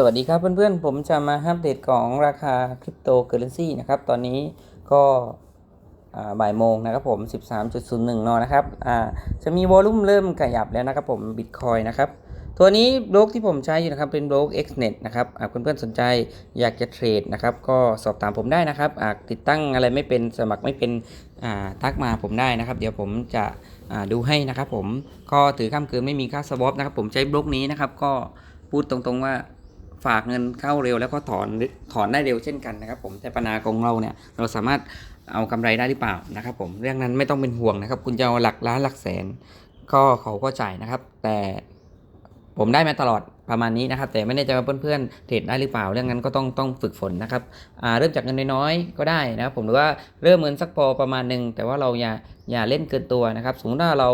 สวัสดีครับเพื่อนๆ ผมจะมาอัปเดตของราคาคริปโตเคอเรนซีนะครับ ตอนนี้ก็บ่ายโมงนะครับผม 13.01 นนะครับจะมีวอลุ่มเริ่มขยับแล้วนะครับผมบิตคอยนะครับ ตัวนี้บล็อกที่ผมใช้อยู่นะครับ เป็นบล็อก XNet นะครับเพื่อนๆสนใจอยากจะเทรดนะครับ ก็สอบถามผมได้นะครับติดตั้งอะไรไม่เป็นสมัครไม่เป็นทักมาผมได้นะครับ เดี๋ยวผมจะดูให้นะครับผมก็ถือข้ามคืนไม่มีค่าสวอปนะครับผมใช้บล็อกนี้นะครับก็พูดตรงๆว่า ฝากเงินเข้าเร็วแล้วก็ถอนถอนได้เร็วเช่นกันนะครับผมแต่ปัญหาของเราเนี่ยเราสามารถเอากำไรได้หรือเปล่านะครับผมเรื่องนั้นไม่ต้องเป็นห่วงนะครับ คุณจะเอาหลักล้านหลักแสน ก็เขาก็จ่ายนะครับ แต่ผมได้มาตลอดประมาณนี้นะครับ แต่ไม่แน่ใจว่าเพื่อนๆเทรดได้หรือเปล่า เรื่องนั้นก็ต้องต้องฝึกฝนนะครับเริ่มจากเงินน้อยๆก็ได้นะครับ ผมหรือว่าเริ่มเงินสักพอประมาณหนึ่งแต่ว่าเราอย่าอย่าเล่นเกินตัวนะครับสมมติว่าเรา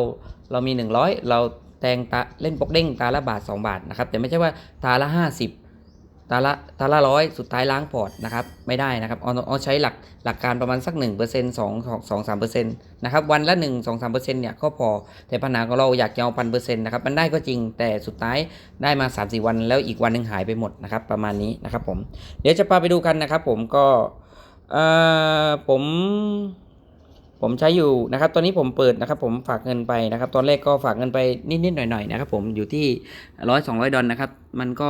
เรามี 100 เราแทงตาเล่นปกเด้งตาละบาท 2 บาทนะครับแต่ไม่ใช่ว่าตาละ 50 ตาละตาละร้อยสุดท้ายล้างพอร์ตนะครับไม่ได้นะครับเอาเอาใช้หลักหลักการประมาณสัก 1% 2 2 3%นต์นะครับวันละ 1 2 3%เนี่ยก็พอแต่ปัญหาของเราอยากจะเอาพันเปอร์เซ็นต์นะครับมันได้ก็จริงแต่สุดท้ายได้มา 3 4 วันแล้วอีกวันหนึ่งหายไปหมดนะครับประมาณนี้นะครับผมเดี๋ยวจะพาไปดูกันนะครับผมก็เอ่อผมผมใช้อยู่นะครับ ตอนนี้ผมเปิดนะครับ ผมฝากเงินไปนะครับ ตอนแรกก็ฝากเงินไปนิดๆหน่อยๆนะครับ ผมอยู่ที่ร้อยสองร้อยดอลนะครับ มันก็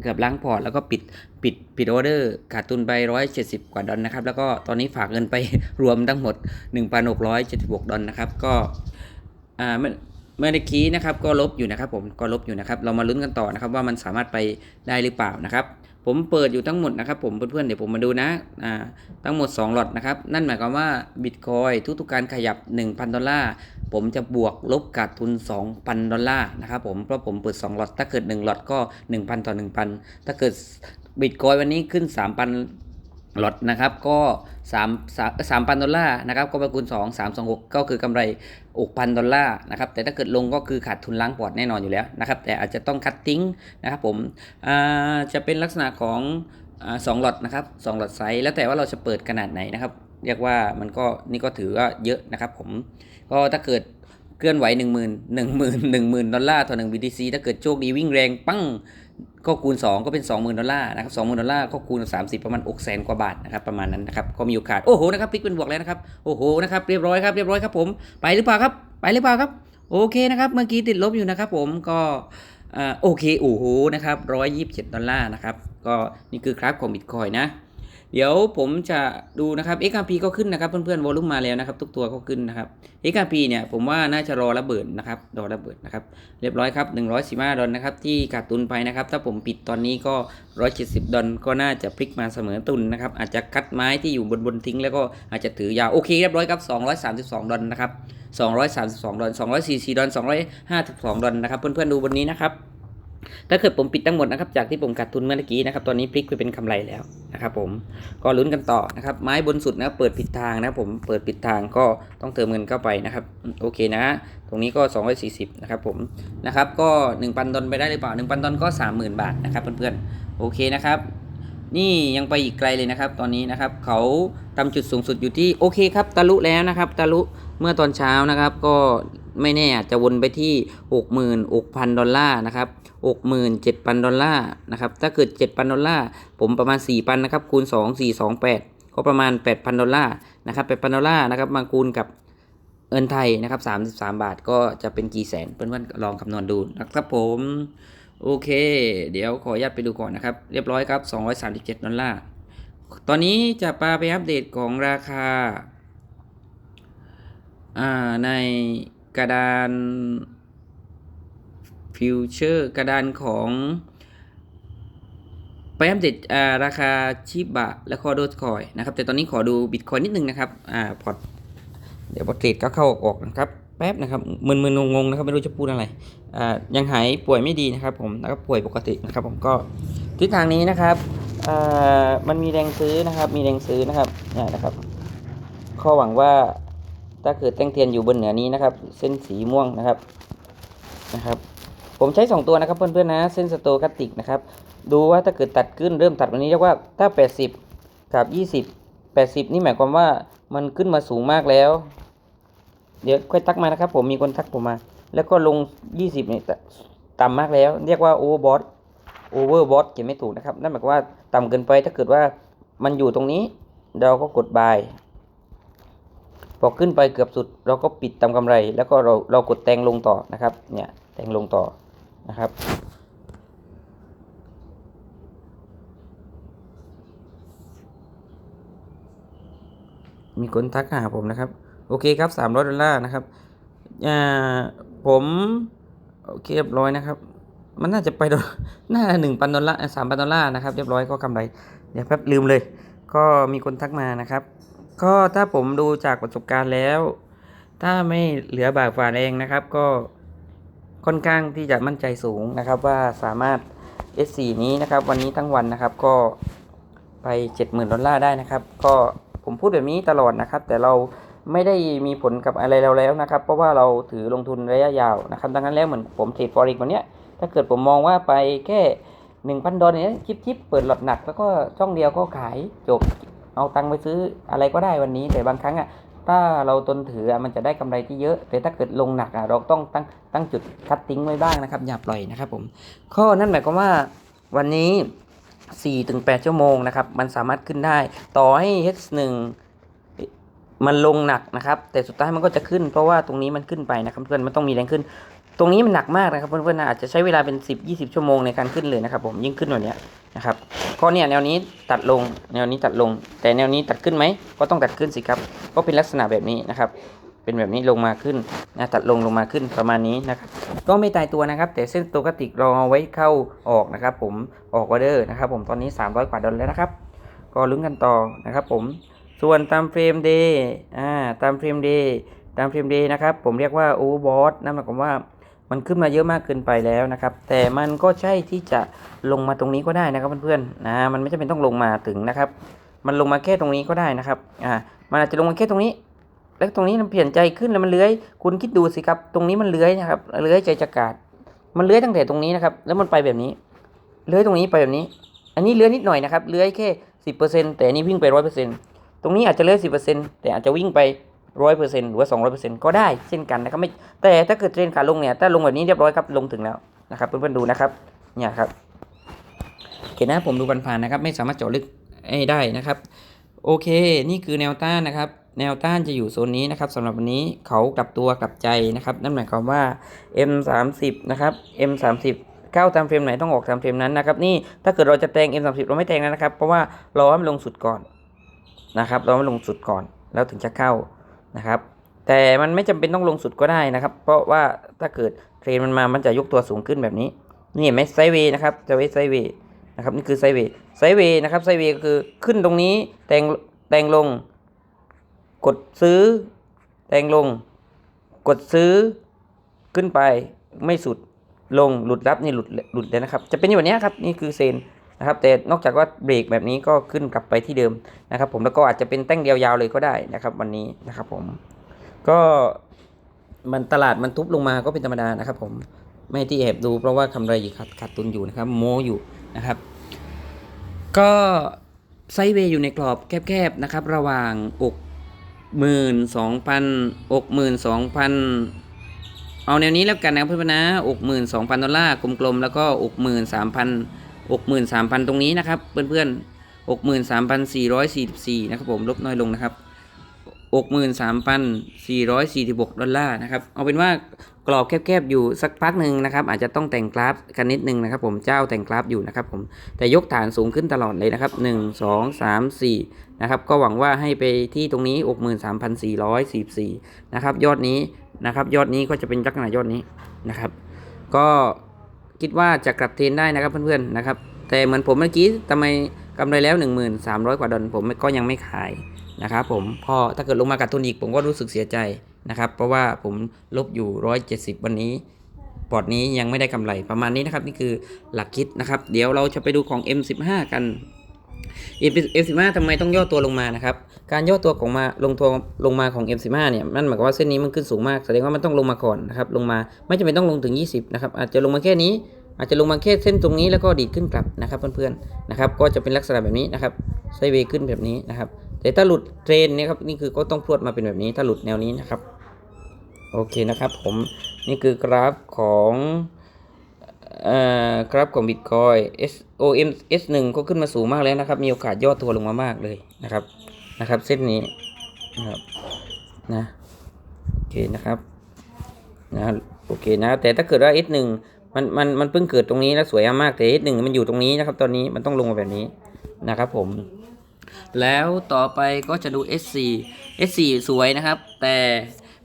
เกือบล้างพอร์ตแล้วก็ปิดปิดปิดออเดอร์ขาดทุนไปร้อยเจ็ดสิบกว่าดอลนะครับ แล้วก็ตอนนี้ฝากเงินไปรวมทั้งหมดหนึ่งพันหกร้อยเจ็ดสิบหกดอลนะครับ ก็อ่าเมื่อเมื่อกี้นะครับก็ลบอยู่นะครับผมก็ลบอยู่นะครับ เรามาลุ้นกันต่อนะครับว่ามันสามารถไปได้หรือเปล่านะครับ ผมเปิดอยู่ทั้งหมดนะครับผมเพื่อนๆเดี๋ยวผมมาดูนะอ่าทั้งหมด2หลอดนะครับนั่นหมายความว่าบิตคอยทุกๆการขยับ 1,000 ดอลลาร์ผมจะบวกลบขาดทุน 2,000 ดอลลาร์นะครับผมเพราะผมเปิด2หลอดถ้าเกิด1หลอดก็ 1,000 ต่อ 1,000 ถ้าเกิดบิตคอยวันนี้ขึ้น 3,000 ลอดนะครับก็3 3 3,000ดอลลาร์นะครับก็ไปคูณ2 3 2 6 ก็คือกำไร6,000ดอลลาร์นะครับแต่ถ้าเกิดลงก็คือขาดทุนล้างพอร์ตแน่นอนอยู่แล้วนะครับแต่อาจจะต้องคัดทิ้งนะครับผมจะเป็นลักษณะของอสองหลอดนะครับสองหลอดไซส์แล้วแต่ว่าเราจะเปิดขนาดไหนนะครับ เรียกว่ามันก็นี่ก็ถือว่าเยอะนะครับผมก็ถ้าเกิด เคลื่อนไหว 1 0 0 0 0 1 0 0 0 0 1 0 0 0 ดอลลาร์ต่อ1 BTC ถ้าเกิดโชคดีวิ่งแรงปั้งก็คูณ 2 ก็เป็น 20,000 ดอลลาร์นะครับ20,000 ดอลลาร์ก็คูณ 30 ประมาณอกแสนกว่าบาทนะครับประมาณนั้นนะครับก็มีโอกาส โอ้โหนะครับพลิกเป็นบวกแล้วนะครับโอ้โหนะครับเรียบร้อยครับเรียบร้อยครับผมไปหรือเปล่าครับไปหรือเปล่าครับโอเคนะครับเมื่อกี้ติดลบอยู่นะครับผมก็โอเคโอ้โหนะครับ127 ดอลลาร์นะครับก็นี่คือคราฟของบิตคอยนะ เดี๋ยวผมจะดูนะครับ XRP ก็ขึ้นนะครับ เพื่อนๆวอลุ่มมาแล้วนะครับ ทุกตัวก็ขึ้นนะครับ XRP เนี่ยผมว่าน่าจะรอระเบิดนะครับรอระเบิดนะครับ เรียบร้อยครับ115ดอลนะครับที่ขาดทุนไปนะครับ ถ้าผมปิดตอนนี้ก็ 170ดอลก็น่าจะพลิกมาเสมอตุนนะครับ อาจจะคัดไม้ที่อยู่บนบนทิ้งแล้วก็อาจจะถือยาวโอเคเรียบร้อยครับ232ดอลนะครับ232ดอล244ดอล252ดอลนะครับ เพื่อนๆดูบนนี้นะครับ ถ้าเกิดผมปิดทั้งหมดนะครับจากที่ผมขาดทุนเมื่อกี้นะครับตอนนี้พลิกไปเป็นกำไรแล้วนะครับผมก็ลุ้นกันต่อนะครับไม้บนสุดนะเปิดผิดทางนะผมเปิดผิดทางก็ต้องเติมเงินเข้าไปนะครับโอเคนะตรงนี้ก็ 240นะครับผมนะครับก็ 1,000ดอลไปได้หรือเปล่า 1,000ดอลก็ 30,000 บาทนะครับเพื่อนๆโอเคนะครับนี่ยังไปอีกไกลเลยนะครับ ตอนนี้นะครับเขาทำจุดสูงสุดอยู่ที่โอเคครับตะลุแล้วนะครับตะลุเมื่อตอนเช้านะครับก็ไม่แน่จจะวนไปที่ 66,000 ดอลลาร์นะครับ 67,000 ดอลลาร์นะครับ ถ้าเกิด 7,000 ดอลลาร์ ผมประมาณ 4,000 นะครับ คูณ 2 4 2 8 ก็ประมาณ 8,000 ดอลลาร์ นะครับ 8,000 ดอลลาร์ นะครับ มาคูณกับเงินไทยนะครับ 33 บาท ก็จะเป็นกี่แสน เพื่อนๆ ลองคำนวณดูนะครับผม โอเค เดี๋ยวขออนุญาตไปดูก่อนนะครับ เรียบร้อยครับ 237 ดอลลาร์ ตอนนี้จะปาไปอัปเดตของราคาาในกระดาน ฟิวเจอร์กระดานของไปอัปเดตอ่าราคาชิบะและคอโดจคอยนะครับ แต่ตอนนี้ขอดูบิตคอยนิดนึงนะครับอ่าพอร์ตเดี๋ยวพอเทรดก็เข้าออกนะครับแป๊บนะครับมึนๆงงๆนะครับไม่รู้จะพูดอะไรอ่ายังหายป่วยไม่ดีนะครับผมแล้วก็ป่วยปกตินะครับ ผมก็ทิศทางนี้นะครับอ่ามันมีแรงซื้อนะครับมีแรงซื้อนะครับเนี่ยนะครับข้อหวังว่าถ้าเกิดแตงเทียนอยู่บนเหนือนี้นะครับ เส้นสีม่วงนะครับนะครับ ผมใช้ 2 ตัวนะครับเพื่อนๆนะเส้นสโตคัตติกนะครับดูว่าถ้าเกิดตัดขึ้นเริ่มตัดวันนี้เรียกว่าถ้า 80 กับ 20 80 นี่หมายความว่ามันขึ้นมาสูงมากแล้ว เดี๋ยวค่อยทักมานะครับ ผมมีคนทักผมมา แล้วก็ลง 20เนี่ยต่ำมากแล้ว เรียกว่าโอเวอร์บอท overbought เขียนไม่ถูกนะครับนั่นหมายความว่าต่ำเกินไปถ้าเกิดว่ามันอยู่ตรงนี้ เราก็กด buy พอขึ้นไปเกือบสุด เราก็ปิดตามกำไร แล้วก็เราเรากดแตงลงต่อนะครับเนี่ยแตงลงต่อ นะครับ มีคนทักหาผมนะครับ โอเคครับสามร้อยดอลลาร์นะครับอ่าผมโอเคเรียบร้อยนะครับ มันน่าจะไปน่าหนึ่งพันดอลลาร์สามพันดอลลาร์นะครับเรียบร้อยก็กำไรเดี๋ยวแป๊บลืมเลย ก็มีคนทักมานะครับ ก็ถ้าผมดูจากประสบการณ์แล้ว ถ้าไม่เหลือบากฝ่าแรงนะครับ ก็ ค่อนข้างที่จะมั่นใจสูงนะครับว่าสามารถ S4 นี้นะครับ วันนี้ทั้งวันนะครับก็ไป 70,000 ดอลลาร์ได้นะครับ ก็ผมพูดแบบนี้ตลอดนะครับ แต่เราไม่ได้มีผลกับอะไรเราแล้วนะครับ เพราะว่าเราถือลงทุนระยะยาวนะครับ ดังนั้นแล้วเหมือนผมเทรดฟอเร็กวันเนี้ยถ้าเกิดผมมองว่าไปแค่1,000 ดอลลาร์เนี่ยจิบจิบเปิดหลอดหนัก แล้วก็ช่องเดียวก็ขายจบเอาตังค์ไปซื้ออะไรก็ได้วันนี้แต่บางครั้งอะ ถ้าเราตนถือมันจะได้กำไรที่เยอะแต่ถ้าเกิดลงหนักอะเราต้องตั้งตั้งจุดคัดทิ้งไว้บ้างนะครับ อย่าปล่อยนะครับผมข้อนั่นหมายความว่าวันนี้ 4-8 ชั่วโมงนะครับมันสามารถขึ้นได้ ต่อให้ H1 มันลงหนักนะครับ แต่สุดท้ายมันก็จะขึ้น เพราะว่าตรงนี้มันขึ้นไปนะครับเพื่อนมันต้องมีแรงขึ้น ตรงนี้มันหนักมากนะครับเพื่อนๆนะอาจจะใช้เวลาเป็น 10-20 ชั่วโมงในการขึ้นเลยนะครับ ผมยิ่งขึ้นแบบเนี้นะครับข้อเนี่ยแนวนี้ตัดลงแนวนี้ตัดลง แต่แนวนี้ตัดขึ้นไหมก็ต้องตัดขึ้นสิครับก็เป็นลักษณะแบบนี้นะครับ เป็นแบบนี้ลงมาขึ้นนะตัดลงลงมาขึ้นประมาณนี้นะครับก็ไม่ตายตัวนะครับ แต่เส้นตัวกติกเราเอาไว้เข้าออกนะครับ ผมออกออเดอร์นะครับ ผมตอนนี้ 300 กว่าดอลลาร์แล้วนะครับ ก็ลุ้นกันต่อนะครับ ผมส่วนตามเฟรมเดย์อ่าตามเฟรมเดย์ตามเฟรมเดย์นะครับ ผมเรียกว่าโอเวอร์บอทนั่นหมายความว่า มันขึ้นมาเยอะมากเกินไปแล้วนะครับ แต่มันก็ใช่ที่จะลงมาตรงนี้ก็ได้นะครับเพื่อนๆนะมันไม่จำเป็นต้องลงมาถึงนะครับ มันลงมาแค่ตรงนี้ก็ได้นะครับอ่ามันอาจจะลงมาแค่ตรงนี้ แล้วตรงนี้มันเปลี่ยนใจขึ้นแล้วมันเลื้อย คุณคิดดูสิครับ ตรงนี้มันเลื้อยนะครับเลื้อยใจจะกาดมันเลื้อยตั้งแต่ตรงนี้นะครับ แล้วมันไปแบบนี้ เลื้อยตรงนี้ไปแบบนี้ อันนี้เลื้อยนิดหน่อยนะครับ เลื้อยแค่สิบเปอร์เซ็นต์แต่อันนี้วิ่งไปร้อยเปอร์เซ็นต์ตรงนี้อาจจะเลื้อยสิบเปอร์เซ็นต์แต่อาจจะวิ่งไป ร้อยเปอร์เซ็นต์หรือว่าสองร้อยเปอร์เซ็นต์ก็ได้เช่นกันนะครับไม่แต่ถ้าเกิดเทรนขาลงเนี่ยถ้าลงแบบนี้เรียบร้อยครับลงถึงแล้วนะครับเพื่อนๆดูนะครับเนี่ยครับโอเคนะผมดูผ่านๆนะครับ ไม่สามารถเจาะลึกให้ได้นะครับ โอเค นี่คือแนวต้านนะครับ แนวต้านจะอยู่โซนนี้นะครับสำหรับวันนี้เขากลับตัวกลับใจนะครับ นั่นหมายความว่า M 3 0 นะครับ M 3 0 เข้าตามเฟรมไหนต้องออกตามเฟรมนั้นนะครับ นี่ถ้าเกิดเราจะแทง M 3 0 เราไม่แทงแล้วนะครับ เพราะว่าเราให้มันลงสุดก่อนนะครับ เราให้มันลงสุดก่อน แล้วถึงจะเข้า นะครับ แต่มันไม่จำเป็นต้องลงสุดก็ได้นะครับ เพราะว่าถ้าเกิดเทรนมันมามันจะยกตัวสูงขึ้นแบบนี้ นี่เห็นไหมไซเวย์นะครับจะไว้ไซเวย์นะครับนี่คือไซเวย์ไซเวย์นะครับไซเวย์ก็คือขึ้นตรงนี้แตงแตงลง กดซื้อ แตงลง กดซื้อขึ้นไปไม่สุดลงหลุดรับนี่หลุดหลุดเลยนะครับ จะเป็นอย่างนี้ครับนี่คือเซน นะครับแต่นอกจากว่าเบรกแบบนี้ก็ขึ้นกลับไปที่เดิมนะครับ ผมแล้วก็อาจจะเป็นแต้งเดียวยาวเลยก็ได้นะครับ วันนี้นะครับผมก็มันตลาดมันทุบลงมาก็เป็นธรรมดานะครับ ผมไม่ที่แอบดูเพราะว่ากำไรอยู่ขาดขาดทุนอยู่นะครับโมอยู่นะครับ ก็ไซด์เวย์อยู่ในกรอบแคบๆนะครับ ระหว่างอกหมื่นสองพันอกหมื่นสองพันเอาแนวนี้แล้วกันนะครับเพื่อนๆนะอกหมื่นสองพันดอลลาร์กลมๆแล้วก็อกหมื่นสามพัน อกหมื่นสามพันตรงนี้นะครับ เพื่อนๆอกหมื่นสามพันสี่ร้อยสี่สิบสี่นะครับผมลบน้อยลงนะครับ 63,446 ดอลลาร์นะครับ เอาเป็นว่ากรอบแคบๆ อยู่สักพักหนึ่งนะครับ อาจจะต้องแต่งกราฟกันนิดนึงนะครับ ผมเจ้าแต่งกราฟอยู่นะครับผมแต่ยกฐานสูงขึ้นตลอดเลยนะครับ 1 2 3 4 นะครับ ก็หวังว่าให้ไปที่ตรงนี้ 63,444 นะครับ ยอดนี้นะครับ ยอดนี้ก็จะเป็นลักษณะยอดนี้นะครับ ก็ คิดว่าจะกลับเทรนได้นะครับเพื่อนๆนะครับ แต่เหมือนผมเมื่อกี้ทำไมกำไรแล้ว 1,300 กว่าดอลผมก็ยังไม่ขายนะครับผมพอถ้าเกิดลงมากัดทุนอีกผมก็รู้สึกเสียใจนะครับ เพราะว่าผมลบอยู่ 170 วันนี้ปอดนี้ยังไม่ได้กำไรประมาณนี้นะครับ นี่คือหลักคิดนะครับ เดี๋ยวเราจะไปดูของ M15 กัน M15 ทำไมต้องย่อตัวลงมานะครับ การย่อตัวของมาลงตัวลงมาของ M15 เนี่ยนั่นหมายความว่าเส้นนี้มันขึ้นสูงมากแสดงว่ามันต้องลงมาก่อนนะครับลงมาไม่จำเป็นต้องลงถึง 20นะครับอาจจะลงมาแค่นี้ อาจจะลงมาแค่เส้นตรงนี้แล้วก็ดีดขึ้นกลับนะครับเพื่อนๆนะครับก็จะเป็นลักษณะแบบนี้นะครับไซเวย์ขึ้นแบบนี้นะครับแต่ถ้าหลุดเทรนเนี่ยครับนี่คือก็ต้องพรวดมาเป็นแบบนี้ถ้าหลุดแนวนี้นะครับโอเคนะครับผมนี่คือกราฟของ กราฟของ Bitcoin S O M S 1 ก็ขึ้นมาสูงมากแล้วนะครับ มีโอกาสย่อตัวลงมามากเลยนะครับนะครับ เส้นนี้นะครับนะโอเคนะครับนะโอเคนะแต่ถ้าเกิดว่า S 1 มันมันมันเพิ่งเกิดตรงนี้แล้วสวยมากแต่ S 1 มันอยู่ตรงนี้นะครับตอนนี้มันต้องลงมาแบบนี้นะครับผม แล้วต่อไปก็จะดู S4 S4 สวยนะครับ แต่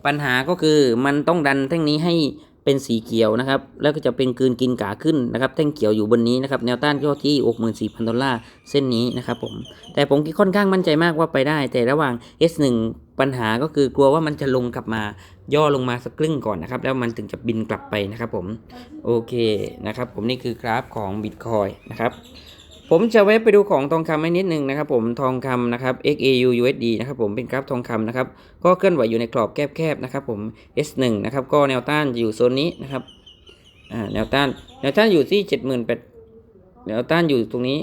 ปัญหาก็คือมันต้องดันแท่งนี้ให้ เป็นสีเขียวนะครับ แล้วก็จะเป็นกืนกินกาขึ้นนะครับแท่งเขียวอยู่บนนี้นะครับแนวต้านก็ที่64,000ดอลลาร์เส้นนี้นะครับผมแต่ผมค่อนข้างมั่นใจมากว่าไปได้ แต่ระหว่าง S1 ปัญหาก็คือกลัวว่ามันจะลงกลับมาย่อลงมาสักครึ่งก่อนนะครับ แล้วมันถึงจะบินกลับไปนะครับผมโอเคนะครับผมนี่คือ กราฟของ Bitcoin นะครับ ผมจะแวะไปดูของทองคำให้นิดนึงนะครับผมทองคำนะครับ XAU USD นะครับผมเป็นกราฟทองคำนะครับก็เคลื่อนไหวอยู่ในกรอบแคบๆนะครับผม S1 นะครับก็แนวต้านอยู่โซนนี้นะครับอ่าแนวต้านแนวต้านอยู่ที่78,000แนวต้านอยู่ตรงนี้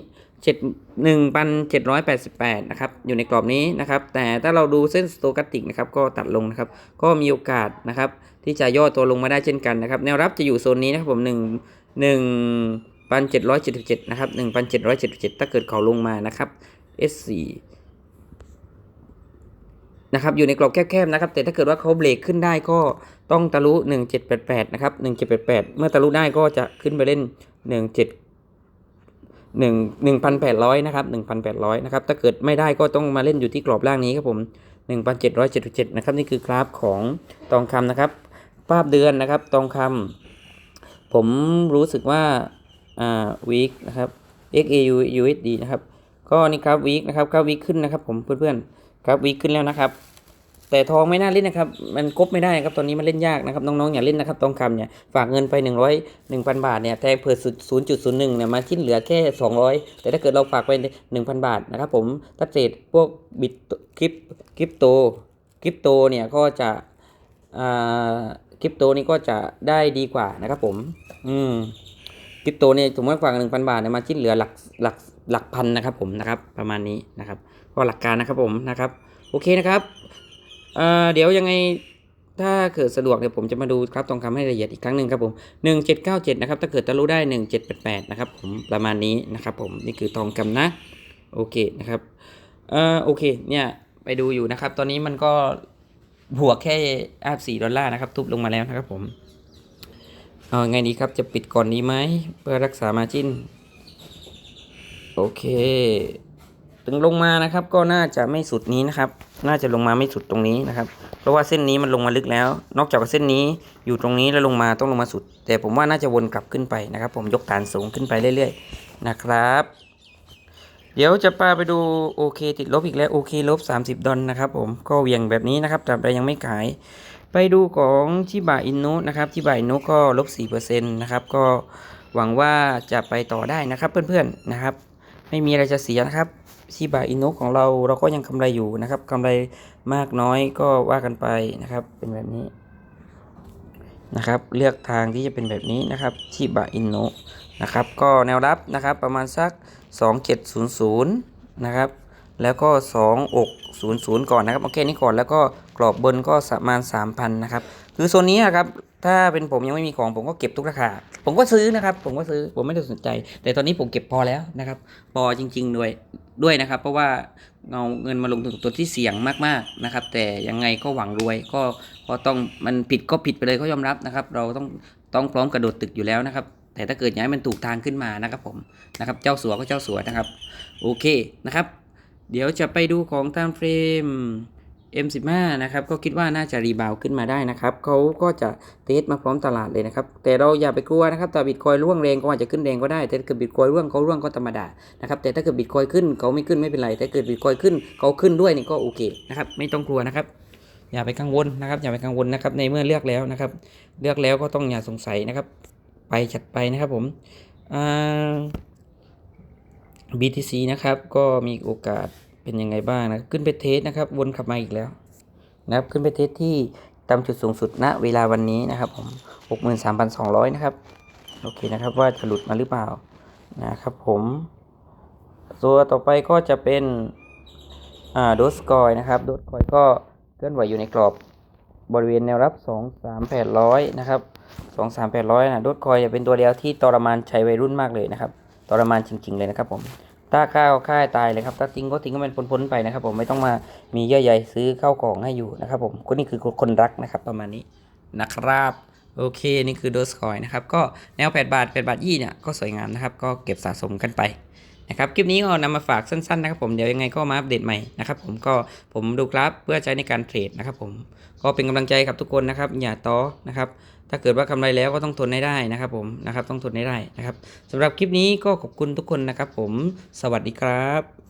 71,788นะครับอยู่ในกรอบนี้นะครับแต่ถ้าเราดูเส้นสโตกัสติกนะครับก็ตัดลงนะครับก็มีโอกาสนะครับที่จะย่อตัวลงมาได้เช่นกันนะครับแนวรับจะอยู่โซนนี้นะครับผม1 1 พันเจ็ดร้อยเจ็ดสิบเจ็ดนะครับหนึ่งพันเจ็ดร้อยเจ็ดสิบเจ็ดถ้าเกิดเขาลงมานะครับ S4 นะครับ อยู่ในกรอบแคบๆนะครับ แต่ถ้าเกิดว่าเขาเบรกขึ้นได้ก็ต้องทะลุ 1788 นะครับ 1788 เมื่อทะลุได้ก็จะขึ้นไปเล่น 17 1 1,800 นะครับ 1,800 นะครับ ถ้าเกิดไม่ได้ก็ต้องมาเล่นอยู่ที่กรอบล่างนี้ครับผม 1,777 นะครับ นี่คือกราฟของทองคำนะครับ ภาพเดือนนะครับ ทองคำผมรู้สึกว่า อ่าวีคนะครับ XAU USD นะครับ ก็นี่ครับวีคนะครับกราฟวีคขึ้นนะครับ ผมเพื่อนๆกราฟวีคขึ้นแล้วนะครับ แต่ทองไม่น่าเล่นนะครับ มันกบไม่ได้ครับ ตอนนี้มันเล่นยากนะครับ น้องๆอย่าเล่นนะครับ ทองคำเนี่ย ฝากเงินไป 100 1,000 บาทเนี่ยแต่เผื่อ0.01เนี่ย มาทิ้นเหลือแค่ 200 แต่ถ้าเกิดเราฝากไป 1,000 บาทนะครับผม ถ้าเทรดพวกบิตคริปคริปโต คริปโตเนี่ยก็จะอ่าคริปโตนี่ก็จะได้ดีกว่านะครับผม อืม คริปโตเนี่ยสมมติว่าฝากหนึ่งพันบาทเนี่ยมาชิ้นเหลือหลักหลักหลักพันนะครับผมนะครับประมาณนี้นะครับก็หลักการนะครับผมนะครับโอเคนะครับเอ่อเดี๋ยวยังไงถ้าเกิดสะดวกเดี๋ยวผมจะมาดูครับทองคำให้ละเอียดอีกครั้งหนึ่งครับผมหนึ่งเจ็ดเก้าเจ็ดนะครับถ้าเกิดทะลุได้หนึ่งเจ็ดแปดแปดนะครับผมประมาณนี้นะครับผมนี่คือทองคำนะโอเคนะครับเอ่อโอเคเนี่ยไปดูอยู่นะครับ ตอนนี้มันก็บวกแค่อาสี่ดอลลาร์นะครับทุบลงมาแล้วนะครับผม เอาไงดีครับจะปิดก่อนดีไหมเพื่อรักษามาจิ้น โอเค ถึงลงมานะครับ ก็น่าจะไม่สุดนี้นะครับ น่าจะลงมาไม่สุดตรงนี้นะครับ เพราะว่าเส้นนี้มันลงมาลึกแล้ว นอกจากเส้นนี้อยู่ตรงนี้แล้วลงมาต้องลงมาสุด แต่ผมว่าน่าจะวนกลับขึ้นไปนะครับ ผมยกฐานสูงขึ้นไปเรื่อย ๆ นะครับเดี๋ยวจะพาไปดูโอเคติดลบอีกแล้วโอเคลบ30 ดอลนะครับผมก็เวียงแบบนี้นะครับแต่ยังไม่ขาย ไปดูของชิบะอินโนนะครับชิบาอินุก็ลบ4%นะครับก็หวังว่าจะไปต่อได้นะครับเพื่อนๆนะครับ ไม่มีอะไรจะเสียนะครับชิบะอินุของเราเราก็ยังกำไรอยู่นะครับกำไรมากน้อยก็ว่ากันไปนะครับ เป็นแบบนี้นะครับ เลือกทางที่จะเป็นแบบนี้นะครับชิบะอินุนะครับ ก็แนวรับนะครับประมาณสัก 2700 นะครับ แล้วก็ 26 00 ก่อนนะครับโอเคนี้ก่อนแล้วก็กรอบบนก็ประมาณ 3,000 นะครับ คือโซนนี้นครับถ้าเป็นผมยังไม่มีของผมก็เก็บทุกราคา ผมก็ซื้อนะครับ ผมก็ซื้อผมไม่ได้สนใจ แต่ตอนนี้ผมเก็บพอแล้วนะครับ พอจริง ๆ ด้วยด้วยนะครับ เพราะว่าเอาเงินมาลงทุนตัวที่เสี่ยงมากๆนะครับ แต่ยังไงก็หวังรวยก็ก็ต้องมันผิดก็ผิดไปเลยเขายอมรับนะครับ เราต้องต้องพร้อมกระโดดตึกอยู่แล้วนะครับ แต่ถ้าเกิดย้ายมันถูกทางขึ้นมานะครับผมนะครับเจ้าสัวก็เจ้าสัวนะครับ โอเคนะครับ เดี๋ยวจะไปดูของ time frame M15 นะครับก็คิดว่าน่าจะรีบาวขึ้นมาได้นะครับเขาก็จะเทสมาพร้อมตลาดเลยนะครับ แต่เราอย่าไปกลัวนะครับแต่บิตคอยร่วงแรงก็อาจจะขึ้นแรงก็ได้แต่ถ้าเกิดบิตคอยร่วงเขาร่วงก็ธรรมดานะครับแต่ถ้าเกิดบิตคอยขึ้นเขาไม่ขึ้นไม่เป็นไร แต่เกิดบิตคอยขึ้นเขาขึ้นด้วยนี่ก็โอเคนะครับไม่ต้องกลัวนะครับ อย่าไปกังวลนะครับอย่าไปกังวลนะครับในเมื่อเลือกแล้วนะครับ เลือกแล้วก็ต้องอย่าสงสัยนะครับ ไปจัดไปนะครับผมอ่า BTC นะครับ ก็มีโอกาสเป็นยังไงบ้างนะ ขึ้นไปเทสนะครับ วนกลับมาอีกแล้วนะครับ ขึ้นไปเทสที่ต่ำจุดสูงสุดณเวลาวันนี้นะครับผม 63,200 นะครับ โอเคนะครับว่าจะหลุดมาหรือเปล่านะครับผม ตัวต่อไปก็จะเป็นอ่าโดสกอยนะครับ โดสกอยก็เคลื่อนไหวอยู่ในกรอบบริเวณแนวรับ 2 3 800 นะครับสองสามแปดอยนะดดคอยจะเป็นตัวเดียวที่ทรมานใชัยวัยรุ่นมากเลยนะครับ ทรมานจริง ๆ เลยนะครับผมถ้าข้าวค่ายตายเลยครับถ้าทิ้งก็ทิ้งก็มันพ้นๆไปนะครับ ผมไม่ต้องมามีเยื่อใยซื้อข้าวของให้อยู่นะครับ ผมก็นี่คือคนรักนะครับ ประมาณนี้นะครับโอเค นี่คือโดสคอยนะครับ ก็แนว 8 บาท 8 บาทยี่เนี่ย ก็สวยงามนะครับ ก็เก็บสะสมกันไปนะครับ คลิปนี้ก็นำมาฝากสั้นๆนะครับผม เดี๋ยวยังไงก็มาอัปเดตใหม่นะครับผม ก็ผมดูกราฟเพื่อใช้ในการเทรดนะครับผม ก็เป็นกำลังใจกับทุกคนนะครับ อย่าท้อนะครับ ถ้าเกิดว่ากำไรแล้วก็ต้องทนให้ได้นะครับผมนะครับต้องทนให้ได้นะครับสำหรับคลิปนี้ก็ขอบคุณทุกคนนะครับผมสวัสดีครับ